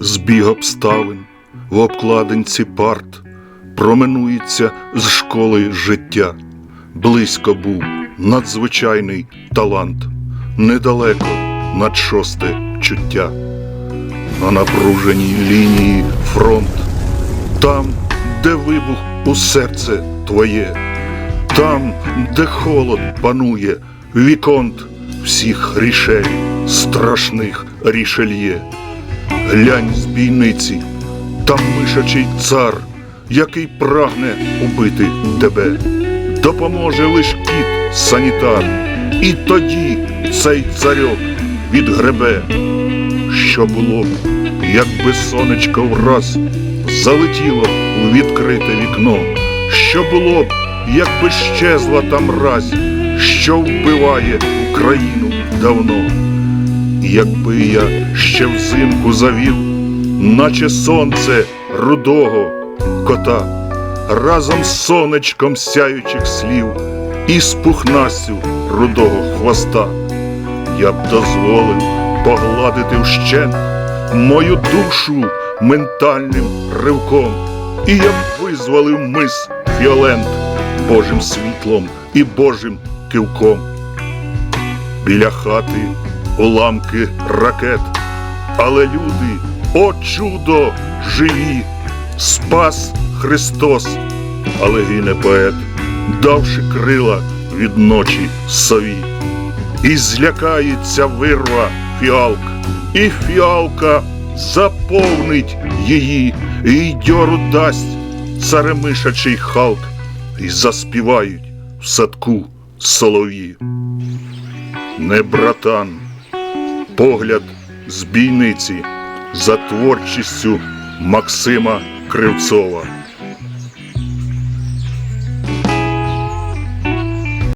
збіг обставин в обкладинці парт, променується з школи життя. Близько був надзвичайний талант, недалеко над шосте чуття. На напруженій лінії фронт, там, де вибух у серце твоє, там, де холод панує, віконт всіх рішель, страшних рішельє. Глянь з бійниці, там мишачий цар, який прагне убити тебе. Допоможе лиш кіт санітар, і тоді цей царьок відгребе. Що було б, якби сонечко враз залетіло у відкрите вікно? Що було б, якби щезла та мразь, що вбиває Україну давно? Якби я ще взимку завів, наче сонце рудого кота, разом з сонечком сяючих слів і з пухнастю рудого хвоста, я б дозволив погладити вщент мою душу ментальним ривком, і я б визволив мис Фіолент Божим світлом і Божим кивком. Біля хати уламки ракет, але люди, о чудо, живі, спас Христос, але гине поет, давши крила від ночі сові. І злякається вирва фіалк, і фіалка заповнить її, і дьору дасть царемишачий халк, і заспівають в садку солов'ї. Не братан, погляд збійниці за творчістю Максима Кривцова.